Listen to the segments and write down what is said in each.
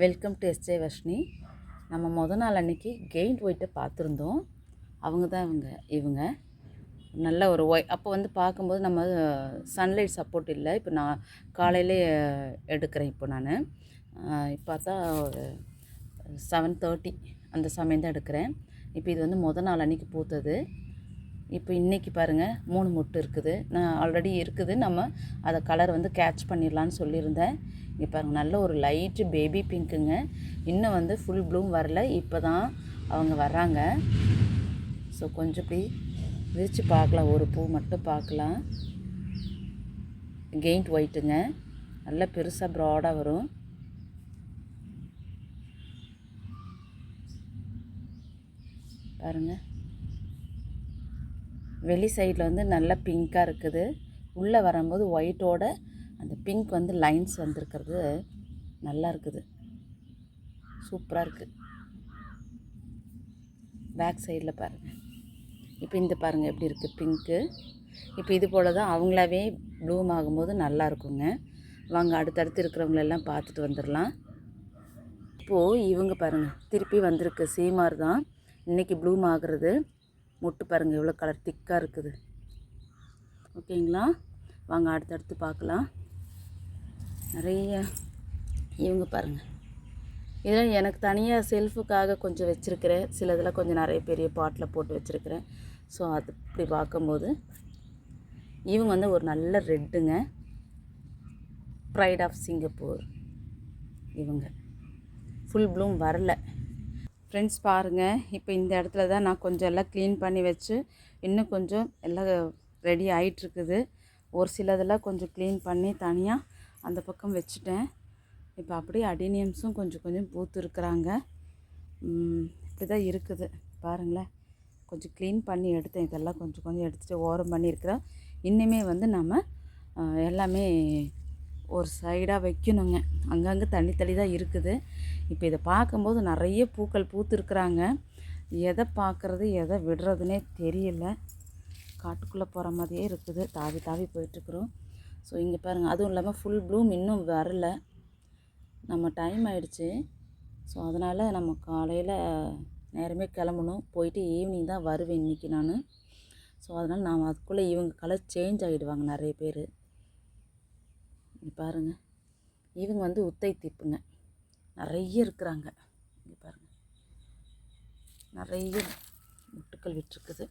Welcome to SJ Varshini நம்ம முத நாள் அன்றைக்கி கெயின் ஒயிட்டை பார்த்துருந்தோம். அவங்க தான் இவங்க இவங்க. நல்ல ஒரு ஒய் அப்போ வந்து பார்க்கும்போது நம்ம சன்லைட் சப்போர்ட் இல்லை. இப்போ நான் காலையிலே எடுக்கிறேன் இப்போ நான். இப்போ பார்த்தா ஒரு செவன் தேர்ட்டி அந்த சமயம் தான் எடுக்கிறேன். இப்போ இது வந்து முத நாள் அன்றைக்கி பூத்தது. இப்போ இன்றைக்கி பாருங்கள் மூணு மொட்டு இருக்குது. நான் ஆல்ரெடி இருக்குது. நம்ம அதை கலர் வந்து கேட்ச் பண்ணிடலான்னு சொல்லியிருந்தேன். இங்கே பாருங்கள் நல்ல ஒரு லைட்டு பேபி பிங்க்குங்க இன்னும் வந்து ஃபுல் ப்ளூம் வரல. இப்போ தான் அவங்க வர்றாங்க. ஸோ கொஞ்சம் இப்படி விரித்து பார்க்கலாம். ஒரு பூ மட்டும் பார்க்கலாம். கெயின்ட் ஒயிட்டுங்க நல்ல பெருசாக ப்ராடாக வரும். பாருங்கள் வெளி சைடில் வந்து நல்லா பிங்க்காக இருக்குது. உள்ளே வரும்போது ஒயிட்டோட அந்த பிங்க் வந்து லைன்ஸ் வந்திருக்கிறது. நல்லா இருக்குது. சூப்பராக இருக்குது பேக் சைடில் பாருங்கள் இப்போ இந்த பாருங்கள் எப்படி இருக்குது பிங்க்கு இப்போ இது போல் தான் அவங்களாவே ப்ளூம் ஆகும்போது நல்லா இருக்குங்க. வாங்க அடுத்தடுத்து இருக்கிறவங்களெல்லாம் பார்த்துட்டு வந்துடலாம் இப்போது இவங்க பாருங்கள் திருப்பி வந்திருக்கு. சீமார் தான் இன்றைக்கி ப்ளூம் ஆகுறது. முட்டு பாருங்கள் எவ்வளோ கலர் திக்காக இருக்குது. ஓகேங்களா வாங்க அடுத்தடுத்து பார்க்கலாம். நிறைய இவங்க பாருங்கள் இதில் எனக்கு தனியாக செல்ஃபுக்காக கொஞ்சம் வச்சுருக்கிறேன். சில கொஞ்சம் நிறைய பெரிய பாட்டில் போட்டு வச்சுருக்கிறேன். ஸோ அது இப்படி பார்க்கும்போது இவங்க வந்து ஒரு நல்ல ரெட்டுங்க ப்ரைட் ஆஃப் சிங்கப்பூர் இவங்க. ஃபுல் ப்ளூம் வரல. ஃப்ரெண்ட்ஸ் பாருங்கள் இப்போ இந்த இடத்துல தான் நான் கொஞ்சம் எல்லாம் க்ளீன் பண்ணி வச்சு இன்னும் கொஞ்சம் எல்லாம் ரெடி ஆகிட்டுருக்குது ஒரு சிலதெல்லாம் கொஞ்சம் க்ளீன் பண்ணி தனியாக அந்த பக்கம் வச்சுட்டேன். இப்போ அப்படியே அடினியம்ஸும் கொஞ்சம் கொஞ்சம் பூத்துருக்குறாங்க. இப்படி தான் இருக்குது. பாருங்களேன். கொஞ்சம் க்ளீன் பண்ணி எடுத்தேன். இதெல்லாம் கொஞ்சம் கொஞ்சம் எடுத்துகிட்டு ஓரம் பண்ணியிருக்கிறேன். இன்னுமே வந்து நம்ம எல்லாமே ஒரு சைடாக வைக்கணுங்க. அங்கங்கே தண்ணி தள்ளி தான் இருக்குது. இப்போ இதை பார்க்கும்போது நிறைய பூக்கள் பூத்துருக்குறாங்க. எதை பார்க்குறது எதை விடுறதுனே தெரியல. காட்டுக்குள்ளே போகிற மாதிரியே இருக்குது. தாவி தாவி போயிட்டுருக்குறோம். ஸோ இங்கே பாருங்கள் அதுவும் இல்லாமல் ஃபுல் ப்ளூம் இன்னும் வரல. நம்ம டைம் ஆயிடுச்சு. ஸோ அதனால் நம்ம காலையில் நேரமே கிளம்பணும். போயிட்டு ஈவினிங் தான் வருவேன் இன்றைக்கி நான். ஸோ அதனால் நான் அதுக்குள்ளே இவங்க கலர் சேஞ்ச் ஆகிடுவாங்க நிறைய பேர். பாருங்கள் இவங்க வந்து உத்தை தீப்புங்க. நிறைய இருக்கிறாங்க. இங்கே பாருங்கள் நிறைய முட்டுக்கள் விட்டுருக்குது.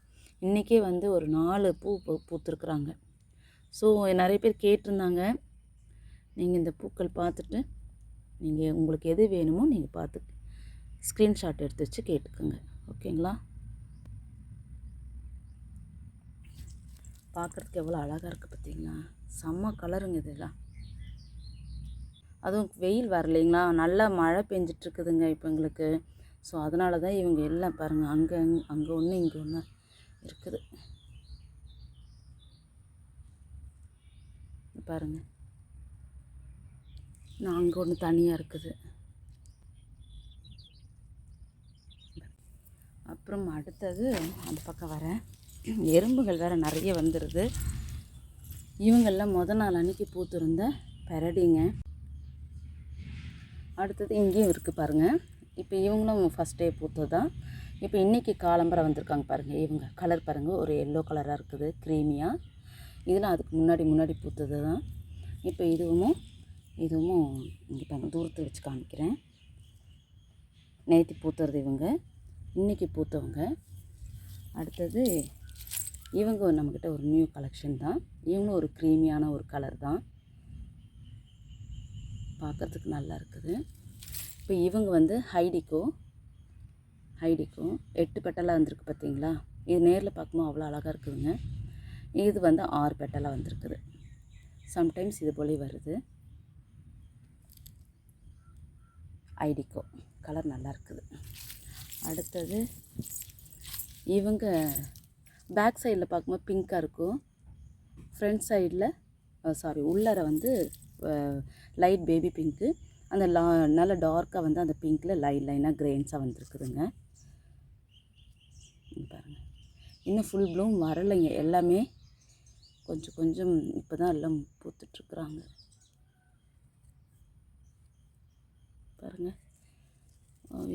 இன்றைக்கே வந்து ஒரு நாலு பூ பூ பூத்துருக்குறாங்க. ஸோ நிறைய பேர் கேட்டிருந்தாங்க. நீங்கள் இந்த பூக்கள் பார்த்துட்டு நீங்கள் உங்களுக்கு எது வேணுமோ நீங்கள் பார்த்து ஸ்க்ரீன்ஷாட் எடுத்து வச்சு கேட்டுக்கோங்க. ஓகேங்களா? பார்க்குறதுக்கு எவ்வளோ அழகாக இருக்குது பார்த்தீங்களா செம்ம கலருங்க இதெல்லாம். அதுவும் வெயில் வரலைங்களா? நல்லா மழை பெஞ்சிட்ருக்குதுங்க இப்போ எங்களுக்கு. ஸோ அதனால தான் இவங்க எல்லாம் பாருங்கள் அங்கே அங்கே ஒன்று இங்கே ஒன்று இருக்குது. பாருங்கள் நான் அங்கே ஒன்று தனியாக இருக்குது. அப்புறம் அடுத்தது அந்த பக்கம் வரேன் எறும்புகள் வேறு நிறைய வந்துடுது இவங்கெல்லாம் முத நாள் அன்றைக்கி பூத்திருந்த பெரடிங்க. அடுத்தது இங்கேயும் இருக்குது பாருங்கள் இப்போ இவங்களும் ஃபஸ்ட் டே பூத்தது தான் இப்போ இன்றைக்கி காலம்பரம் வந்திருக்காங்க பாருங்கள் இவங்க கலர் பாருங்கள் ஒரு எல்லோ கலராக இருக்குது. க்ரீமியாக இதெல்லாம் அதுக்கு முன்னாடி முன்னாடி பூத்தது தான் இப்போ இதுவும் இதுவும் இங்கே பாருங்கள் தூரத்தை வச்சு காமிக்கிறேன். நேற்று பூத்துறது இவங்க. இன்றைக்கி பூத்தவங்க. அடுத்தது இவங்க நம்மக்கிட்ட ஒரு நியூ கலெக்ஷன் தான். இவங்களும் ஒரு க்ரீமியான ஒரு கலர் தான். பார்க்குறதுக்கு நல்லா இருக்குது. இப்போ இவங்க வந்து ஹைடிக்கோ ஹைடிக்கோ எட்டு பெட்டலாக வந்திருக்கு பார்த்தீங்களா இது நேரில் பார்க்கும்போது அவ்வளோ அழகாக இருக்குதுங்க. இது வந்து ஆறு பெட்டலாக வந்திருக்குது. சம்டைம்ஸ் இது போலே வருது. ஐடிக்கோ கலர் நல்லா இருக்குது. அடுத்தது இவங்க பேக் சைடில் பார்க்கும்போது பிங்க்காக இருக்கும். ஃப்ரண்ட் சைடில் சாரி உள்ளார வந்து லைட் பேபி பிங்க்கு. அந்த லா நல்ல டார்க்காக வந்து அந்த பிங்க்கில் லைன் லைனாக கிரெயின்ஸாக வந்துருக்குதுங்க பாருங்கள் இன்னும் ஃபுல் ப்ளூம் வரலைங்க. எல்லாமே கொஞ்சம் கொஞ்சம் இப்போ தான் எல்லாம் பூத்துட்ருக்குறாங்க பாருங்கள்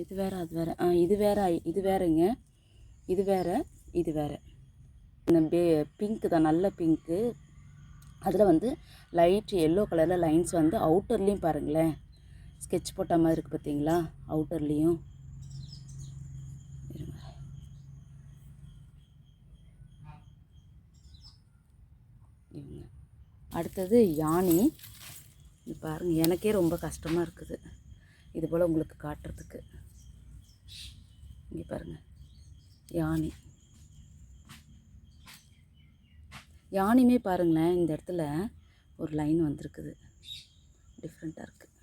இது வேறு அது வேறு. ஆ இது வேறு இது வேறுங்க. இது வேறு இது வேறு. இந்த பே பிங்க்கு தான். நல்ல பிங்க்கு. அதில் வந்து லைட் எல்லோ கலரில் லைன்ஸ் வந்து அவுட்டர்லேயும் பாருங்களேன். ஸ்கெட்ச் போட்ட மாதிரி இருக்குது பார்த்தீங்களா அவுட்டர்லேயும் இருங்க அடுத்தது யானி. இது பாருங்கள் எனக்கே ரொம்ப கஷ்டமாக இருக்குது. இது போல் உங்களுக்கு காட்டுறதுக்கு. இங்கே பாருங்கள் யானி. யானையுமே பாருங்களேன் இந்த இடத்துல ஒரு லைன் வந்திருக்குது. டிஃப்ரெண்ட்டாக இருக்குது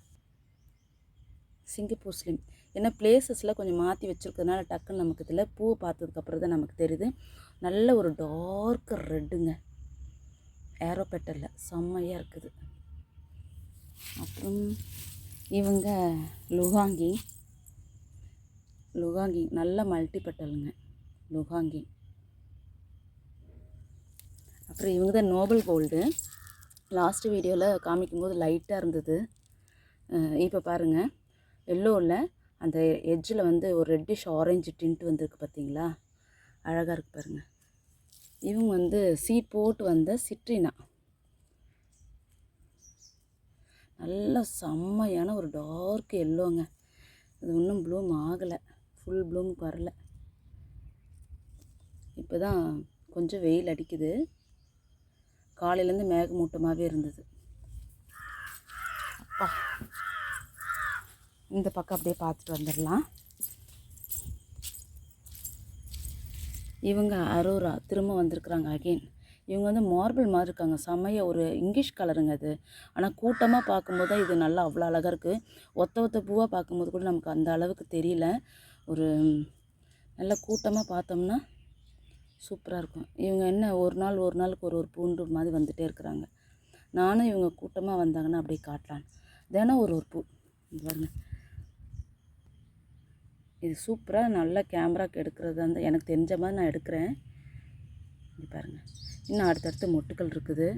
சிங்கப்பூர் ஸ்லிம் ஏன்னா பிளேசஸில் கொஞ்சம் மாற்றி வச்சுருக்கிறதுனால டக்குன்னு நமக்கு இதில் பூவை பார்த்ததுக்கப்புறம் தான் நமக்கு தெரியுது. நல்ல ஒரு டார்க் ரெட்டுங்க ஏரோபெட்டரில் செம்மையாக இருக்குது. அப்புறம் இவங்க லுகாங்கி லுகாங்கி நல்ல மல்டி பெட்டலுங்க லுகாங்கி அப்புறம் இவங்க தான் நோபல் கோல்டு லாஸ்ட் வீடியோவில் காமிக்கும்போது லைட்டாக இருந்தது. இப்போ பாருங்கள் எல்லோவில் அந்த எட்ஜில் வந்து ஒரு ரெட்டிஷ் ஆரஞ்சு டிண்ட் வந்திருக்கு பார்த்தீங்களா அழகாக இருக்கு பாருங்கள் இவங்க வந்து சீட் போட்டு வந்த சிட்ரினா நல்ல செம்மையான ஒரு டார்க் எல்லோங்க அது ஒன்றும் ப்ளூம் ஆகலை. ஃபுல் ப்ளூம் வரல. இப்போ தான் கொஞ்சம் வெயில் அடிக்குது. காலையிலேருந்து மேகமூட்டமாகவே இருந்தது. அப்பா. இந்த பக்கம் அப்படியே பார்த்துட்டு வந்துடலாம். இவங்க அரோரா திரும்ப வந்திருக்குறாங்க அகெயின் இவங்க வந்து மார்பிள் மாதிரி இருக்காங்க. செம்மைய ஒரு இங்கிலீஷ் கலருங்க அது. ஆனால் கூட்டமாக பார்க்கும்போது தான் இது நல்லா அவ்வளோ அழகாக இருக்குது ஒத்த ஒத்த பூவாக பார்க்கும்போது கூட நமக்கு அந்த அளவுக்கு தெரியல. ஒரு நல்ல கூட்டமாக பார்த்தோம்னா சூப்பராக இருக்கும். இவங்க என்ன ஒரு நாள் ஒரு நாளுக்கு ஒரு ஒரு பூண்டு மாதிரி வந்துகிட்டே இருக்கிறாங்க. நானும் இவங்க கூட்டமாக வந்தாங்கன்னா அப்படியே காட்டலான்னு. தினம் ஒரு ஒரு பூ. இது பாருங்க. இது சூப்பராக நல்ல கேமராக்கு எடுக்கிறது அந்த எனக்கு தெரிஞ்ச மாதிரி நான் எடுக்கிறேன். இது பாருங்கள் இன்னும் அடுத்தடுத்து மொட்டுக்கள் இருக்குது.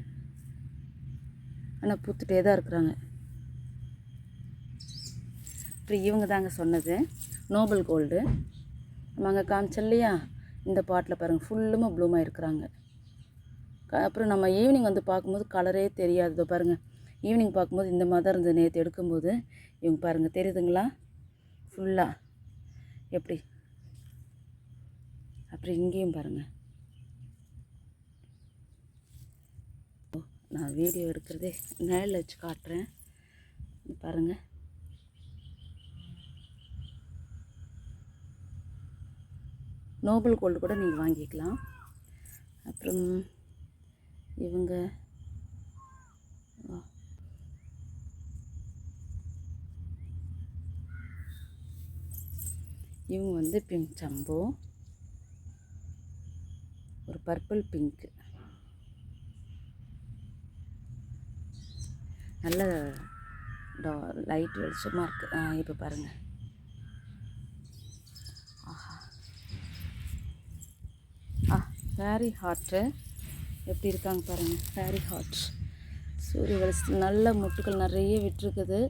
ஆனால் பூத்துட்டே தான் இருக்கிறாங்க. அப்புறம் இவங்க தாங்க சொன்னது. Noble gold. நம்ம அங்கே காமிச்சோம் இல்லையா? இந்த பாட்டில் பாருங்கள் ஃபுல்லுமாக ப்ளூமாக இருக்கிறாங்க அப்புறம் நம்ம ஈவினிங் வந்து பார்க்கும்போது கலரே தெரியாது. பாருங்கள் ஈவினிங் பார்க்கும்போது இந்த மாதிரி தான் இருந்தது. நேற்று எடுக்கும்போது இவங்க பாருங்கள் தெரியுதுங்களா? ஃபுல்லாக எப்படி? அப்புறம் இங்கேயும் பாருங்கள் ஓ, நான் வீடியோ எடுக்கிறதே நேரில் வச்சு காட்டுறேன். பாருங்கள் நோபல் கோல்டு கூட நீங்கள் வாங்கிக்கலாம். அப்புறம் இவங்க இவங்க வந்து பிங்க் சம்போ ஒரு பர்பிள் பிங்க்கு நல்ல டா லைட் வெளிச்சமாக இருக்குது இப்போ பாருங்கள் ஆஹா ஆ ஃபேரி ஹார்ட்டு eh? எப்படி இருக்காங்க பாருங்கள் ஃபேரி ஹார்ட் சூரிய வெளிச்சத்தில் நல்ல முட்டுகள் நிறைய விட்டுருக்குது.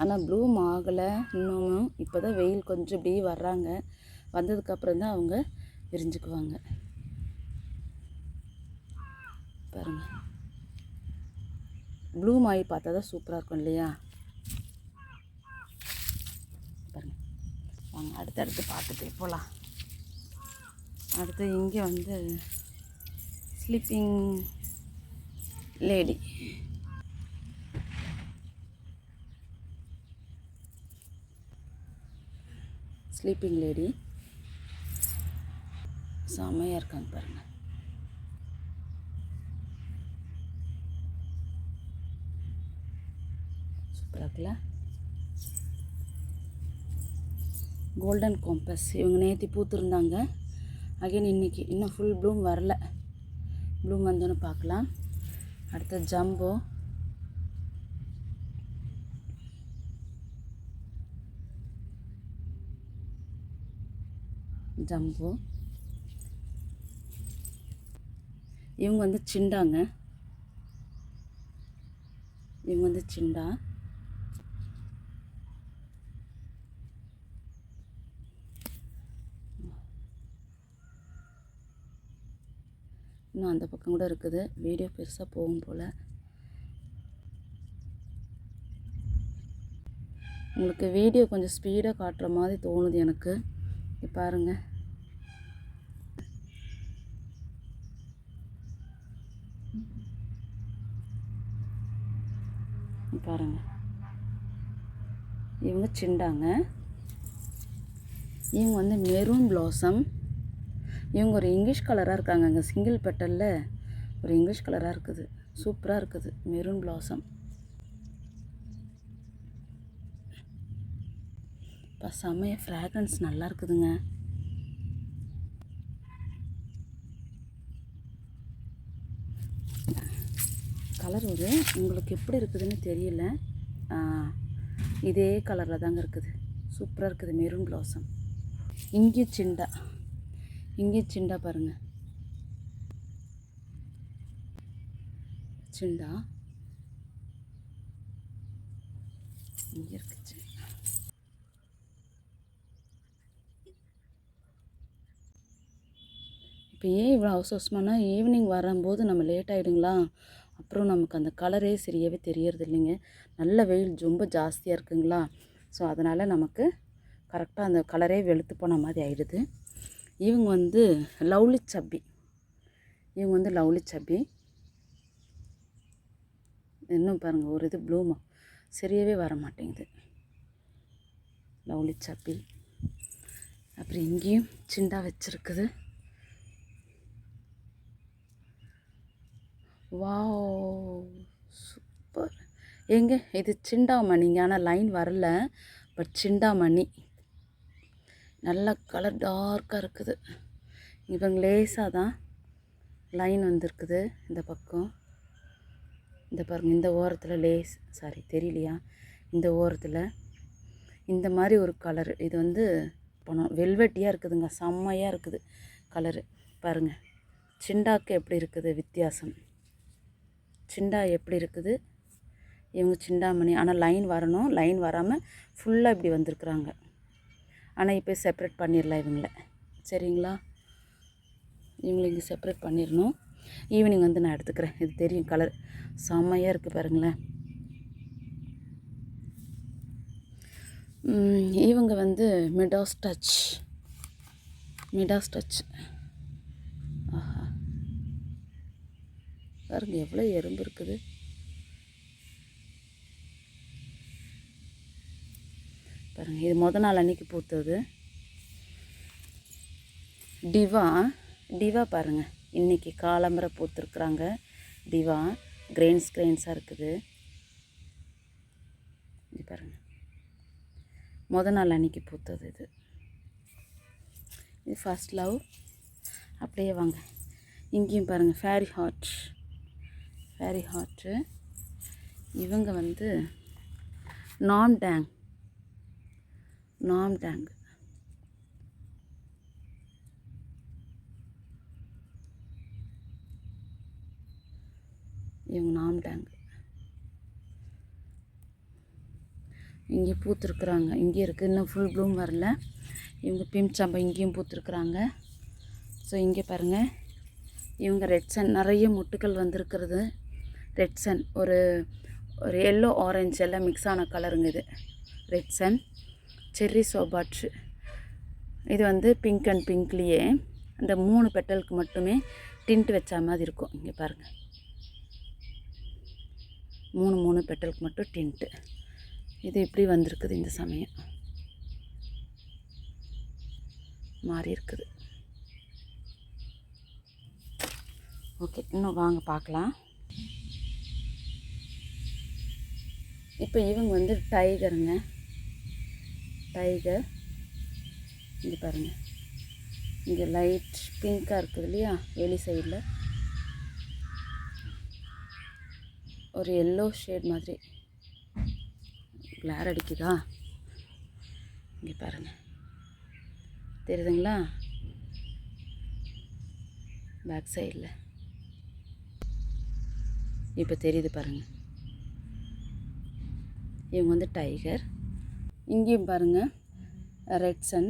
ஆனால் ப்ளூம் ஆகலை. இன்னமும் இப்போ தான் வெயில் கொஞ்சம் இப்படி வர்றாங்க. வந்ததுக்கப்புறம் தான் அவங்க விரிஞ்சுக்குவாங்க. பாருங்கள் ப்ளூம் ஆகி பார்த்தா தான் சூப்பராக இருக்கும் இல்லையா? பாருங்கள் வாங்க அடுத்தடுத்து பார்த்துட்டு போகலாம் அடுத்து இங்கே வந்து ஸ்லீப்பிங் லேடி ஸ்லீப்பிங் லேடி செம்மையாக இருக்காங்க பாருங்கள் சூப்பராக இருக்குல்ல? கோல்டன் காம்பஸ் இவங்க நேற்றி பூத்துருந்தாங்க. அகைன் இன்றைக்கி இன்னும் ஃபுல் ப்ளூம் வரல. ப்ளூம் வந்தோன்னு பார்க்கலாம். அடுத்து ஜம்போ ஜம்போ இவங்க வந்து சிண்டாங்க. இவங்க வந்து சிண்டா. இன்னும் அந்த பக்கம் கூட இருக்குது. வீடியோ பெருசாக போகும் போல். உங்களுக்கு வீடியோ கொஞ்சம் ஸ்பீடாக காட்டுற மாதிரி தோணுது எனக்கு. பாருங்க. பாருங்க. இவங்க சிண்டாங்க. இவங்க வந்து மெரூன் ப்ளாசம் இவங்க ஒரு இங்கிலீஷ் கலராக இருக்காங்க. அங்கே சிங்கிள் பெட்டலில் ஒரு இங்கிலீஷ் கலராக இருக்குது. சூப்பராக இருக்குது. மெரூன் பிளாசம் இப்போ செம்மைய ஃப்ராக்ரன்ஸ் நல்லா இருக்குதுங்க. கலர் ஒரு உங்களுக்கு எப்படி இருக்குதுன்னு தெரியல. இதே கலரில் தாங்க இருக்குது. சூப்பராக இருக்குது. மெரூன் ப்ளாசம் இங்கே சிண்டா. இங்கே சிண்டா பாருங்கள் சிண்டா? இங்கே இருக்கு சிண்டா. இப்போ ஏன் இவ்வளோ அவசரமானா ஈவினிங் வரும்போது நம்ம லேட் ஆகிடுங்களா அப்புறம் நமக்கு அந்த கலரே சரியாகவே தெரியறது இல்லைங்க. நல்ல வெயில் ரொம்ப ஜாஸ்தியாக இருக்குங்களா? ஸோ அதனால் நமக்கு கரெக்டாக அந்த கலரே வெளுத்து போன மாதிரி ஆயிடுது. இவங்க வந்து லவ்லி சப்பி இவங்க வந்து லவ்லி சப்பி இன்னும் பாருங்கள் ஒரு இது ப்ளூமா? சரியாகவே வர மாட்டேங்குது லவ்லி சப்பி அப்புறம் இங்கேயும் சிண்டா வச்சுருக்குது. Wow super. ஏங்க இது சிண்டாமணிங்க ஆனால் லைன் வரல. பட் சிண்டாமணி. நல்ல கலர் டார்க்காக இருக்குது. இவங்க லேசாக தான் லைன் வந்திருக்குது. இந்த பக்கம். இந்த பாருங்கள் இந்த ஓரத்தில் லேஸ் சாரி தெரியலையா? இந்த ஓரத்தில். இந்த மாதிரி ஒரு கலர் இது வந்து பணம் வெல்வெட்டியாக இருக்குதுங்க செம்மையாக இருக்குது கலரு பாருங்கள் சிண்டாக்கு எப்படி இருக்குது வித்தியாசம்? சிண்டா எப்படி இருக்குது? இவங்க சிண்டாமணி. ஆனால் லைன் வரணும். லைன் வராமல் ஃபுல்லாக இப்படி வந்திருக்குறாங்க. ஆனால் இப்போ செப்பரேட் பண்ணிடலாம் இவங்கள. சரிங்களா? இவங்களை இங்கே செப்பரேட் பண்ணிடணும். ஈவினிங் வந்து நான் எடுத்துக்கிறேன். இது தெரியும் கலர் செம்மையாக இருக்குது பாருங்களேன். இவங்க வந்து மிடாஸ் டச் மிடாஸ் டச் ஆஹா. பாருங்க எவ்வளோ எறும்பு இருக்குது. பாருங்கள் இது மொதல் நாள் அன்றைக்கி பூத்தது. டிவா டிவா பாருங்கள் இன்றைக்கி காலம்பரை பூத்துருக்குறாங்க. டிவா கிரெயின்ஸ் கிரெயின்ஸாக இருக்குது. இது பாருங்கள் மொதல் நாள் அன்றைக்கி பூத்தது இது. இது ஃபர்ஸ்ட் லவ் அப்படியே வாங்க இங்கேயும் பாருங்கள் ஃபேரி ஹாட் ஃபேரி ஹாட்டு இவங்க வந்து நான் டேங் நாம் டேங் இவங்க நாம் டேங் இங்கே பூத்துருக்குறாங்க. இங்கே இருக்குது இன்னும் ஃபுல் ப்ளூம் வரல. இவங்க பிம் சம்பா இங்கேயும் பூத்துருக்குறாங்க. ஸோ இங்கே பாருங்கள் இவங்க ரெட் சன் நிறைய முட்டுக்கள் வந்திருக்கிறது. ரெட் சன் ஒரு ஒரு எல்லோ ஆரஞ்சு எல்லாம் மிக்ஸ் ஆன கலருங்க இது. ரெட் சன் செர்ரி சோபாட்ரு இது வந்து பிங்க் அண்ட் பிங்க்லேயே அந்த மூணு பெட்டலுக்கு மட்டுமே டிண்ட் வச்ச மாதிரி இருக்கும். இங்கே பாருங்கள் மூணு மூணு பெட்டலுக்கு மட்டும் டிண்ட்டு இது இப்படி வந்திருக்குது இந்த சமயம். மாறி இருக்குது. ஓகே இன்னும் வாங்க பார்க்கலாம். இப்போ இவங்க வந்து டைகருங்க டைகர் இங்கே பாருங்கள் இங்கே லைட் பிங்க்காக இருக்குது இல்லையா? வெளி சைடில் ஒரு எல்லோ ஷேட் மாதிரி. கிளார் அடிக்குதா? இங்கே பாருங்கள் தெரியுதுங்களா? பேக் சைடில் இப்போ தெரியுது பாருங்கள் இவங்க வந்து டைகர் இங்கேயும் பாருங்கள் ரெட் சன்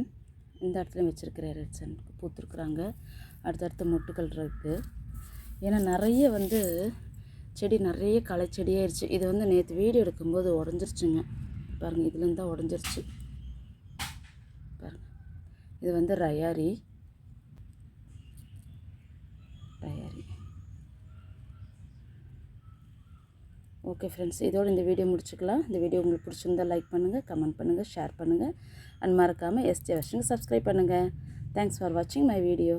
இந்த இடத்துல வச்சுருக்கிற ரெட் சன் பூத்துருக்குறாங்க. அடுத்தடுத்த மொட்டுக்கள் இருக்குது ஏன்னா நிறைய வந்து செடி நிறைய களை செடியாகிடுச்சு இது வந்து நேற்று வீடியோ எடுக்கும்போது உடஞ்சிருச்சுங்க. பாருங்கள் இதுலேருந்து தான் உடஞ்சிருச்சு. பாருங்கள் இது வந்து ரயாரி ஓகே ஃப்ரெண்ட்ஸ் இதோட இந்த வீடியோ முடிச்சுக்கலாம். இந்த வீடியோ உங்களுக்கு பிடிச்சிருந்தா லைக் பண்ணுங்கள் கமெண்ட் பண்ணுங்கள் ஷேர் பண்ணுங்கள் அண்ட் மறக்காமல் எஸ்டி வருஷனுக்கு சப்ஸ்கிரைப் பண்ணுங்கள் தேங்க்ஸ் ஃபார் வாட்சிங் மை வீடியோ